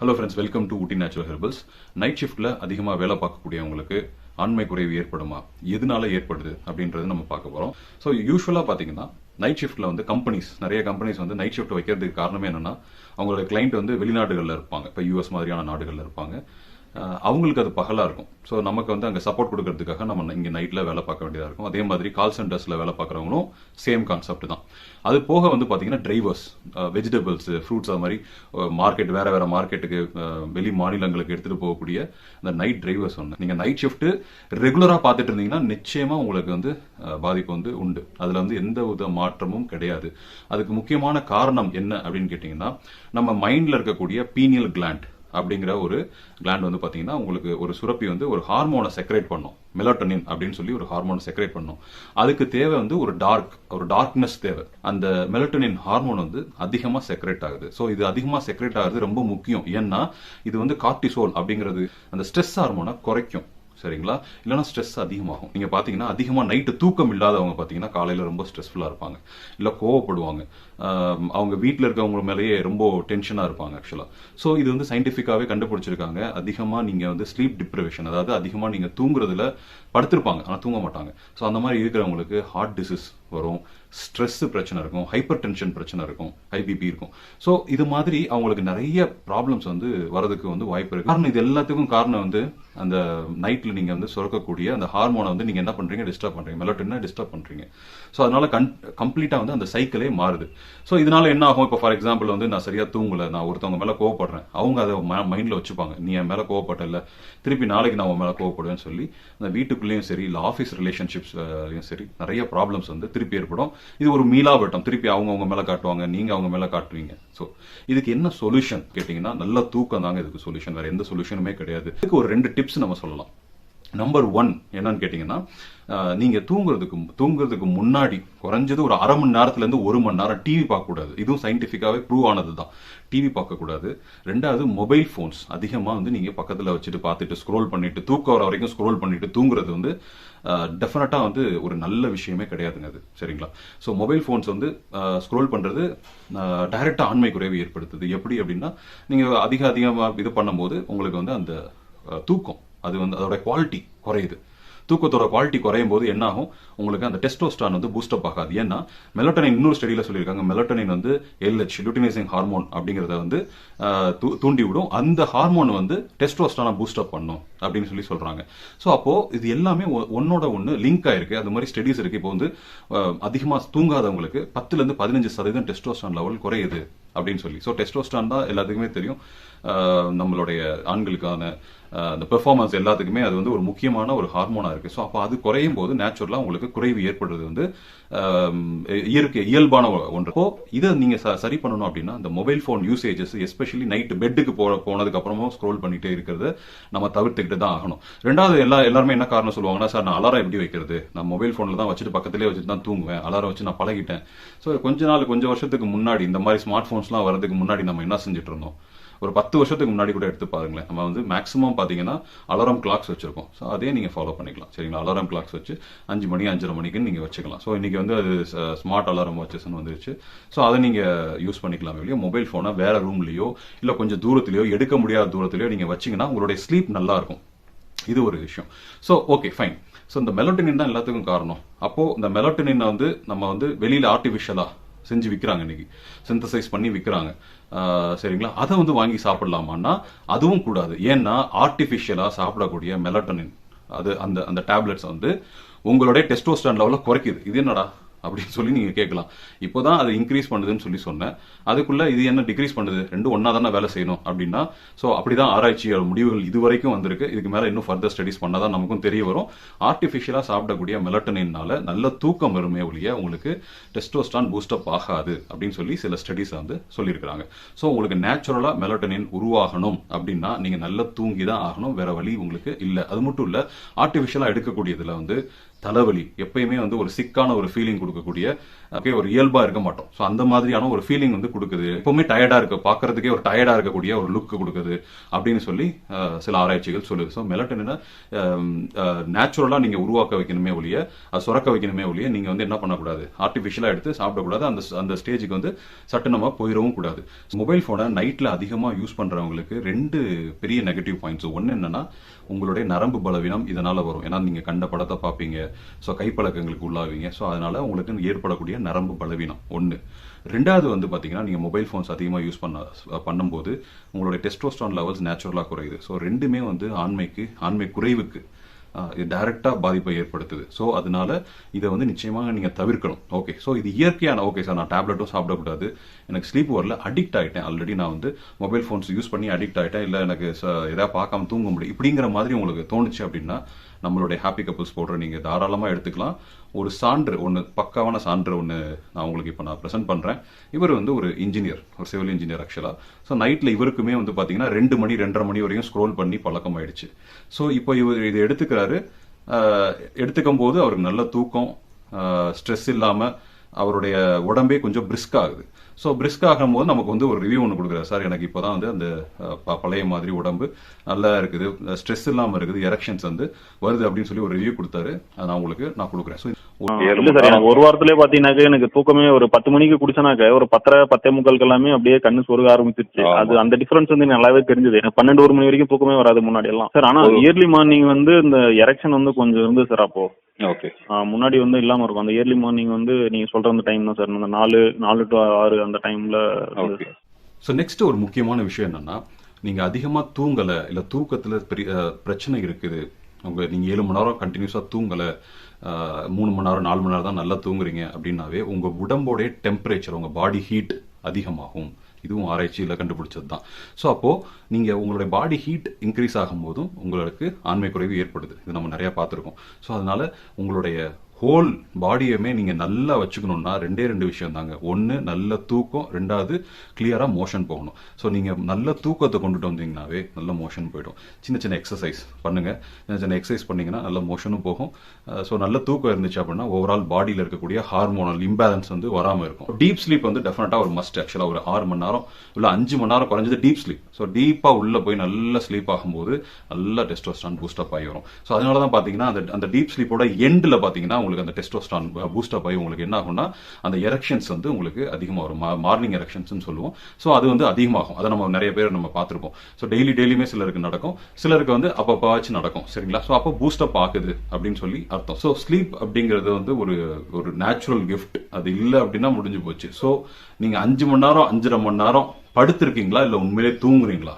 Hello friends welcome to Ooty natural herbals night ஷிஃப்ட்டில் அதிகமாக வேலை பார்க்கக்கூடியவங்களுக்கு ஆண்மை குறைவு ஏற்படுமா? எதனால ஏற்படுது அப்படின்றது நம்ம பார்க்க போகிறோம் ஸோ யூஸ்வலாக பார்த்தீங்கன்னா நைட் ஷிஃப்ட்டில் வந்து கம்பெனிஸ் நிறைய கம்பெனிஸ் வந்து நைட் ஷிஃப்ட் வைக்கிறதுக்கு காரணமே என்னன்னா அவங்களோட கிளைண்ட் வந்து வெளிநாடுகளில் இருப்பாங்க. இப்போ யூஎஸ் மாதிரியான நாடுகளில் இருப்பாங்க. அவங்களுக்கு அது பகலாக இருக்கும். ஸோ நமக்கு வந்து அங்கே சப்போர்ட் கொடுக்கறதுக்காக நம்ம இங்கே நைட்டில் வேலை பார்க்க வேண்டியதாக இருக்கும். அதே மாதிரி கால் சென்டர்ஸில் வேலை பார்க்குறவங்களும் சேம் கான்செப்ட் தான். அது போக வந்து பார்த்தீங்கன்னா டிரைவர்ஸ் வெஜிடபிள்ஸ் ஃப்ரூட்ஸ் அது மாதிரி மார்க்கெட் வேறு வேறு மார்க்கெட்டுக்கு வெளி மாநிலங்களுக்கு எடுத்துகிட்டு போகக்கூடிய அந்த நைட் டிரைவர்ஸ் ஒன்று நீங்கள் நைட் ஷிஃப்ட்டு ரெகுலராக பார்த்துட்டு இருந்தீங்கன்னா நிச்சயமாக உங்களுக்கு வந்து பாதிப்பு வந்து உண்டு. அதில் வந்து எந்த வித மாற்றமும் கிடையாது. அதுக்கு முக்கியமான காரணம் என்ன அப்படின்னு கேட்டிங்கன்னா நம்ம மைண்டில் இருக்கக்கூடிய பீனியல் கிளாண்ட் அப்படிங்கிற ஒரு கிளாண்ட் வந்து பார்த்தீங்கன்னா உங்களுக்கு ஒரு சுரப்பி வந்து ஒரு ஹார்மோனை செக்ரேட் பண்ணும். மெலட்டோனின் அப்படின்னு சொல்லி ஒரு ஹார்மோனை செக்ரேட் பண்ணும். அதுக்கு தேவை வந்து ஒரு டார்க் ஒரு டார்க்னஸ் தேவை. அந்த மெலட்டனின் ஹார்மோன் வந்து அதிகமாக செக்ரேட் ஆகுது. ஸோ இது அதிகமாக செக்ரேட் ஆகுது ரொம்ப முக்கியம். ஏன்னா இது வந்து கார்டிசோல் அப்படிங்கிறது அந்த ஸ்ட்ரெஸ் ஹார்மோனை குறைக்கும். சரிங்களா? இல்லைன்னா ஸ்ட்ரெஸ் அதிகமாகும். நீங்கள் பார்த்தீங்கன்னா அதிகமாக நைட்டு தூக்கம் இல்லாதவங்க பார்த்தீங்கன்னா காலையில் ரொம்ப ஸ்ட்ரெஸ்ஃபுல்லாக இருப்பாங்க. இல்லை கோவப்படுவாங்க. அவங்க வீட்டில் இருக்கவங்க மேலேயே ரொம்ப டென்ஷனாக இருப்பாங்க ஆக்சுவலாக ஸோ இது வந்து சயின்டிஃபிக்காகவே கண்டுபிடிச்சிருக்காங்க. அதிகமாக நீங்கள் வந்து ஸ்லீப் டிப்ரவேஷன் அதாவது அதிகமாக நீங்கள் தூங்குறதுல படுத்திருப்பாங்க. ஆனால் தூங்க மாட்டாங்க. ஸோ அந்த மாதிரி இருக்கிறவங்களுக்கு ஹார்ட் டிசீஸ் வரும் ஸ்ட்ரெஸ் பிரச்சனை இருக்கும் ஹைப்பர் டென்ஷன் பிரச்சனை இருக்கும் ஹைபிபி இருக்கும். ஸோ இது மாதிரி அவங்களுக்கு நிறைய ப்ராப்ளம்ஸ் வந்து வரதுக்கு வந்து வாய்ப்பு இருக்கு. காரணம் இது எல்லாத்துக்கும் காரணம் வந்து அந்த நைட்டில் நீங்கள் வந்து சுரக்கக்கூடிய அந்த ஹார்மோனை வந்து நீங்கள் என்ன பண்ணுறீங்க டிஸ்டர்ப் பண்ணுறீங்க மெலட்டினா டிஸ்டர்ப் பண்ணுறீங்க ஸோ அதனால கன் கம்ப்ளீட்டாக வந்து அந்த சைக்கிளே மாறுது. ஸோ இதனால என்ன ஆகும்? இப்போ ஃபார் எக்ஸாம்பிள் வந்து நான் சரியாக தூங்கல நான் ஒருத்தவங்க மேலே கோவப்படுறேன். அவங்க அதை மைண்டில் வச்சுப்பாங்க. நீ என் மேலே கோவப்பட்டல திருப்பி நாளைக்கு நான் உன் மேலே கோவப்படுவேன்னு சொல்லி அந்த வீட்டுக்குள்ளேயும் சரி இல்லை ஆஃபீஸ் ரிலேஷன்ஷிப்ஸ்லையும் சரி நிறைய ப்ராப்ளம்ஸ் வந்து திருப்பி ஏற்படும். இது ஒரு மீளாவட்டம் திருப்பி அவங்க அவங்க மேலே காட்டுவாங்க நீங்கள் அவங்க மேலே காட்டுவீங்க. ஸோ இதுக்கு என்ன சொல்யூஷன் கேட்டிங்கன்னா நல்ல தூக்கம் தாங்க இதுக்கு சொல்யூஷன் வேறு எந்த சொல்யூஷனுமே கிடையாது. இதுக்கு ஒரு ரெண்டு டிப்ஸ் நம்ம சொல்லலாம். நம்பர் ஒன் என்னன்னு கேட்டிங்கன்னா நீங்கள் தூங்குறதுக்கு தூங்குறதுக்கு முன்னாடி குறைஞ்சது ஒரு அரை மணி நேரத்துலேருந்து ஒரு மணி நேரம் டிவி பார்க்கக்கூடாது. இதுவும் சயின்டிஃபிக்காகவே ப்ரூவ் ஆனது தான் டிவி பார்க்கக்கூடாது. ரெண்டாவது மொபைல் ஃபோன்ஸ் அதிகமாக வந்து நீங்கள் பக்கத்தில் வச்சுட்டு பார்த்துட்டு ஸ்க்ரோல் பண்ணிட்டு தூக்கம் வர வரைக்கும் ஸ்க்ரோல் பண்ணிட்டு தூங்குறது வந்து டெஃபினட்டாக வந்து ஒரு நல்ல விஷயமே கிடையாதுங்க அது. சரிங்களா? ஸோ மொபைல் ஃபோன்ஸ் வந்து ஸ்க்ரோல் பண்ணுறது டைரெக்டாக ஆண்மை குறைவு ஏற்படுத்துது. எப்படி அப்படின்னா நீங்கள் அதிக அதிகமாக இது பண்ணும்போது உங்களுக்கு வந்து அந்த தூக்கம். அது வந்து அதோட குவாலிட்டி குறையுது. தூக்கத்தோட குவாலிட்டி குறையும் போது என்ன ஆகும் உங்களுக்கு அந்த டெஸ்டோஸ்டான் வந்து பூஸ்டப் ஆகாது. ஏன்னா மெலட்டனின் இன்னொரு ஸ்டடியில் சொல்லியிருக்காங்க. மெலட்டனின் வந்து எல்ஹெச் லுட்டினைசிங் ஹார்மோன் அப்படிங்கிறத வந்து தூ- தூண்டி விடும் அந்த ஹார்மோன் வந்து டெஸ்டோஸ்டானை பூஸ்டப் பண்ணும் அப்படின்னு சொல்லி சொல்கிறாங்க ஸோ அப்போது இது எல்லாமே ஒ- ஒன்னோட ஒன்று லிங்க் ஆயிருக்கு. அது மாதிரி ஸ்டடிஸ் இருக்கு. இப்போ வந்து அதிகமாக தூங்காதவங்களுக்கு பத்துலேருந்து பதினஞ்சு சதவீதம் டெஸ்டோஸ்டான் லெவல் குறையுது அப்படின்னு சொல்லி. ஸோ டெஸ்டோஸ்டான் தான் எல்லாத்துக்குமே தெரியும். நம்மளுடைய ஆண்களுக்கான அந்த பெர்ஃபார்மன்ஸ் எல்லாத்துக்குமே அது வந்து ஒரு முக்கியமான ஒரு ஹார்மோனா இருக்கு. ஸோ அப்போ அது குறையும் போது நேச்சுரலாக உங்களுக்கு குறைவு ஏற்படுறது வந்து இயற்கை இயல்பான ஒன்று. இப்போ இதை நீங்க சரி பண்ணணும் அப்படின்னா இந்த mobile phone usages especially night பெட்டுக்கு போ போனதுக்கு அப்புறமும் ஸ்க்ரோல் பண்ணிட்டே இருக்கிறது நம்ம தவிர்த்துக்கிட்டு தான் ஆகணும். ரெண்டாவது எல்லா எல்லாருமே என்ன காரணம் சொல்லுவாங்கன்னா சார் நான் அலாரம் எப்படி வைக்கிறது? நான் மொபைல் ஃபோனில் தான் வச்சுட்டு பக்கத்திலே வச்சுட்டு தான் தூங்குவேன். அலாரம் வச்சு நான் பழகிட்டேன். ஸோ கொஞ்ச நாள் கொஞ்சம் வருஷத்துக்கு முன்னாடி இந்த மாதிரி ஸ்மார்ட் ஃபோன்ஸ்லாம் வரதுக்கு முன்னாடி நம்ம என்ன செஞ்சுட்டு இருந்தோம்? ஒரு பத்து வருஷத்துக்கு முன்னாடி கூட எடுத்து பாருங்களேன். நம்ம வந்து மேக்ஸிமம் பார்த்தீங்கன்னா அலாரம் கிளாக்ஸ் வச்சிருக்கோம். ஸோ அதே நீங்கள் ஃபாலோ பண்ணிக்கலாம். சரிங்களா? அலாரம் கிளாக்ஸ் வச்சு அஞ்சு மணி அஞ்சரை மணிக்கு நீங்கள் வச்சுக்கலாம். ஸோ இன்றைக்கி வந்து அது ஸ்மார்ட் அலாரம் வாட்சஸ்னு வந்துருச்சு. ஸோ அதை நீங்கள் யூஸ் பண்ணிக்கலாம் இல்லையோ மொபைல் ஃபோனை வேறு ரூம்லையோ இல்லை கொஞ்சம் தூரத்துலையோ எடுக்க முடியாத தூரத்துலையோ நீங்கள் வச்சீங்கன்னா உங்களுடைய ஸ்லீப் நல்லாயிருக்கும். இது ஒரு விஷயம். ஸோ ஓகே ஃபைன் ஸோ இந்த மெலட்டனின் தான் எல்லாத்துக்கும் காரணம். அப்போது இந்த மெலட்டனின் வந்து நம்ம வந்து வெளியில் ஆர்டிஃபிஷியலாக செஞ்சு விற்கிறாங்க இன்னைக்கு. சிந்தசைஸ் பண்ணி விற்கிறாங்க சரிங்களா? அதை வந்து வாங்கி சாப்பிடலாமான்னா அதுவும் கூடாது. ஏன்னா ஆர்டிஃபிஷியலாக சாப்பிடக்கூடிய மெலட்டனின் அது அந்த அந்த டேப்லெட்ஸ் வந்து உங்களுடைய டெஸ்டோஸ்டான் லெவலில் குறைக்குது. இது என்னடா? அப்படின்னு சொல்லி நீங்கள் கேட்கலாம். இப்போ தான் அது இன்க்ரீஸ் பண்ணுதுன்னு சொல்லி சொன்னேன். அதுக்குள்ளே இது என்ன டிக்ரீஸ் பண்ணுது? ரெண்டும் ஒன்றா தானே வேலை செய்யணும் அப்படின்னா ஸோ அப்படிதான் ஆராய்ச்சி முடிவுகள் இது வரைக்கும் வந்திருக்கு. இதுக்கு மேலே இன்னும் ஃபர்தர் ஸ்டடிஸ் பண்ணாதான் நமக்கும் தெரிய வரும். ஆர்டிஃபிஷியலாக சாப்பிடக்கூடிய மெலட்டனினால நல்ல தூக்கம் வருமே ஒழிய உங்களுக்கு டெஸ்டோஸ்டான் பூஸ்டப் ஆகாது அப்படின்னு சொல்லி சில ஸ்டடிஸ் வந்து சொல்லியிருக்கிறாங்க. ஸோ உங்களுக்கு நேச்சுரலாக மெலட்டனின் உருவாகணும் அப்படின்னா நீங்கள் நல்லா தூங்கி தான் ஆகணும். வேற வழி உங்களுக்கு இல்லை. அது மட்டும் இல்லை ஆர்டிஃபிஷியலாக எடுக்கக்கூடியதில் வந்து தலைவலி எப்பயுமே வந்து ஒரு சிக்கான ஒரு ஃபீலிங் கொடுக்கக்கூடிய ஓகே ஒரு இயல்பா இருக்க மாட்டோம். ஸோ அந்த மாதிரியான ஒரு ஃபீலிங் வந்து கொடுக்குது. எப்பவுமே டயர்டா இருக்க பார்க்கறதுக்கே ஒரு டயர்டா இருக்கக்கூடிய ஒரு லுக் கொடுக்குது அப்படின்னு சொல்லி சில ஆராய்ச்சிகள் சொல்லுது. ஸோ மெலட்டனினை நேச்சுரலா நீங்க உருவாக்க வைக்கணுமே ஒழிய அது சுரக்க வைக்கணுமே ஒழிய நீங்க வந்து என்ன பண்ணக்கூடாது? ஆர்டிஃபிஷியலாக எடுத்து சாப்பிடக்கூடாது. அந்த அந்த ஸ்டேஜுக்கு வந்து சட்டு நம்ம போயிடவும் கூடாது. மொபைல் போனை நைட்ல அதிகமா யூஸ் பண்றவங்களுக்கு ரெண்டு பெரிய நெகட்டிவ் பாயிண்ட்ஸ் ஒன்னு என்னன்னா உங்களுடைய நரம்பு பலவீனம் இதனால வரும். ஏன்னா நீங்க கண்ட படத்தை பார்ப்பீங்க. ஸோ கைப்பழக்கங்களுக்கு உள்ளாவீங்க. ஸோ அதனால உங்களுக்கு ஏற்படக்கூடிய நரம்பு பலவீனம். ஒன்று ரெண்டாவது வந்து பார்த்தீங்கன்னா நீங்க மொபைல் ஃபோன்ஸ் அதிகமாக யூஸ் பண்ண பண்ணும்போது உங்களுடைய டெஸ்டோஸ்டான் லெவல்ஸ் நேச்சுரலாக குறையுது. ஸோ ரெண்டுமே வந்து ஆண்மைக்கு ஆண்மை குறைவுக்கு இது டைரக்டா பாதிப்பை ஏற்படுத்துது. ஸோ அதனால இதை வந்து நிச்சயமாக நீங்கள் தவிர்க்கணும். ஓகே ஸோ இது இயற்கையான ஓகே சார் நான் டேப்லெட்டும் சாப்பிடக்கூடாது எனக்கு ஸ்லீப் வரல அடிக்ட் ஆகிட்டேன் ஆல்ரெடி நான் வந்து மொபைல் ஃபோன்ஸ் யூஸ் பண்ணி அடிக்ட் ஆயிட்டேன். இல்லை எனக்கு எதாவது பார்க்காம தூங்க முடியும் இப்படிங்கிற மாதிரி உங்களுக்கு தோணுச்சு அப்படின்னா நம்மளுடைய ஹாப்பி கப்புள்ஸ் பவுடரை நீங்கள் தாராளமாக எடுத்துக்கலாம். ஒரு சான்று ஒன்று பக்காவான சான்று ஒன்று நான் உங்களுக்கு இப்போ நான் ப்ரெசென்ட் பண்ணுறேன் இவர் வந்து ஒரு இன்ஜினியர் ஒரு சிவில் இன்ஜினியர் ஆக்சுவலாக ஸோ நைட்டில் இவருக்குமே வந்து பார்த்தீங்கன்னா ரெண்டு மணி ரெண்டரை மணி வரைக்கும் ஸ்க்ரோல் பண்ணி பழக்கம் ஆயிடுச்சு. ஸோ இப்போ இவர் இதை எடுத்துக்கிறாரு. எடுத்துக்கும் போது அவருக்கு நல்ல தூக்கம் ஸ்ட்ரெஸ் இல்லாமல் அவருடைய உடம்பே கொஞ்சம் பிரிஸ்க் ஆகுது. ஸோ பிரிஸ்க் ஆகும்போது நமக்கு வந்து ஒரு ரிவ்யூ ஒன்று கொடுக்குறாரு. சார் எனக்கு இப்போதான் வந்து அந்த பழைய மாதிரி உடம்பு நல்லா இருக்குது. ஸ்ட்ரெஸ் இல்லாமல் இருக்குது. எரெக்ஷன்ஸ் வந்து வருது அப்படின்னு சொல்லி ஒரு ரிவ்யூ கொடுத்தாரு. அதை நான் உங்களுக்கு நான் கொடுக்குறேன். ஸோ இல்ல சார் எனக்கு ஒரு வாரத்திலே பாத்தீங்கன்னாக்க எனக்கு தூக்கமே ஒரு பத்து மணிக்கு குடிச்சனாக்க ஒரு பத்தரை பத்தே முக்காலுக்கு எல்லாமே அப்படியே கண்ணு சொருக ஆரம்பிச்சிருச்சு. அது அந்த டிஃபரன்ஸ் வந்து நல்லாவே தெரிஞ்சது. எனக்கு பன்னெண்டு ஒரு மணி வரைக்கும் தூக்கமே வராது முன்னாடி எல்லாம். சார் ஆனா இயர்லி மார்னிங் வந்து இந்த எரெக்ஷன் வந்து கொஞ்சம் இருந்தது சார் அப்போ. ஓகே ஆ, முன்னாடி வந்து இல்லாம இருக்கும். அந்த இயர்லி மார்னிங் வந்து நீங்க சொல்ற அந்த டைம் தான் சார் அந்த நாலு நாலு டு ஆறு அந்த டைம்ல ஓகே ஸோ நெக்ஸ்ட் ஒரு முக்கியமான விஷயம் என்னன்னா நீங்க அதிகமா தூங்கல இல்ல தூக்கத்துல பெரிய பிரச்சனை இருக்குது. உங்க நீங்க ஏழு மணி நேரம் கண்டினியூஸா தூங்கல மூணு மணி நேரம் நாலு மணி நேரம் தான் நல்லா தூங்குறீங்க அப்படின்னாவே உங்க உடம்போடைய டெம்பரேச்சர் உங்க பாடி ஹீட் அதிகமாகும். இதுவும் ஆராய்ச்சியில் கண்டுபிடிச்சது தான் ஸோ அப்போது நீங்கள் உங்களுடைய பாடி ஹீட் இன்க்ரீஸ் ஆகும் போதும் உங்களுக்கு ஆண்மை குறைவு ஏற்படுது. இது நம்ம நிறையா பார்த்துருக்கோம். ஸோ அதனால உங்களுடைய ஹோல் பாடியுமே நீங்க நல்லா வச்சுக்கணும்னா ரெண்டே ரெண்டு விஷயம் தாங்க ஒன்னு நல்ல தூக்கம். ரெண்டாவது கிளியரா மோஷன் போகணும். ஸோ நீங்க நல்ல தூக்கத்தை கொண்டுட்டு வந்தீங்கன்னாவே நல்ல மோஷன் போயிடும். சின்ன சின்ன எக்ஸசைஸ் பண்ணுங்க. சின்ன சின்ன எக்ஸசைஸ் பண்ணீங்கன்னா நல்ல மோஷனும் போகும். ஸோ நல்ல தூக்கம் இருந்துச்சு அப்படின்னா ஓவரால் பாடியில் இருக்கக்கூடிய ஹார்மோனல் இம்பேலன்ஸ் வந்து வராமல் இருக்கும். டீப் ஸ்லீப் வந்து டெஃபினட்டா ஒரு மஸ்ட் ஆக்சுவலாக ஒரு ஆறு மணி நேரம் இல்லை அஞ்சு மணி நேரம் குறைஞ்சது டீப் ஸ்லீப் ஸோ டீப்பா உள்ள போய் நல்ல ஸ்லீப் ஆகும்போது நல்லா டெஸ்டோஸ்டான் பூஸ்டப் ஆகி வரும். ஸோ அதனால தான் பார்த்தீங்கன்னா அந்த அந்த டீப் ஸ்லீப்போட எண்டில் பார்த்தீங்கன்னா உங்களுக்கு அந்த டெஸ்டோஸ்டான் பூஸ்டப் ஆகி உங்களுக்கு என்ன ஆகும்னா அந்த எரக்ஷன்ஸ் வந்து உங்களுக்கு அதிகமாக வரும். மார்னிங் எரக்ஷன்ஸ்னு சொல்லுவோம். ஸோ அது வந்து அதிகமாகும். அதை நம்ம நிறைய பேர் நம்ம பார்த்துருப்போம். ஸோ டெய்லி டெய்லியுமே சிலருக்கு நடக்கும். சிலருக்கு வந்து அப்பப்பாச்சும் நடக்கும். சரிங்களா? ஸோ அப்போ பூஸ்டப் ஆகுது அப்படின்னு சொல்லி அர்த்தம். ஸோ ஸ்லீப் அப்படிங்கிறது வந்து ஒரு ஒரு நேச்சுரல் கிஃப்ட் அது இல்லை அப்படின்னா முடிஞ்சு போச்சு. ஸோ நீங்க அஞ்சு மணி நேரம் அஞ்சரை மணி நேரம் படுத்திருக்கீங்களா? இல்லை உண்மையிலே தூங்குறீங்களா?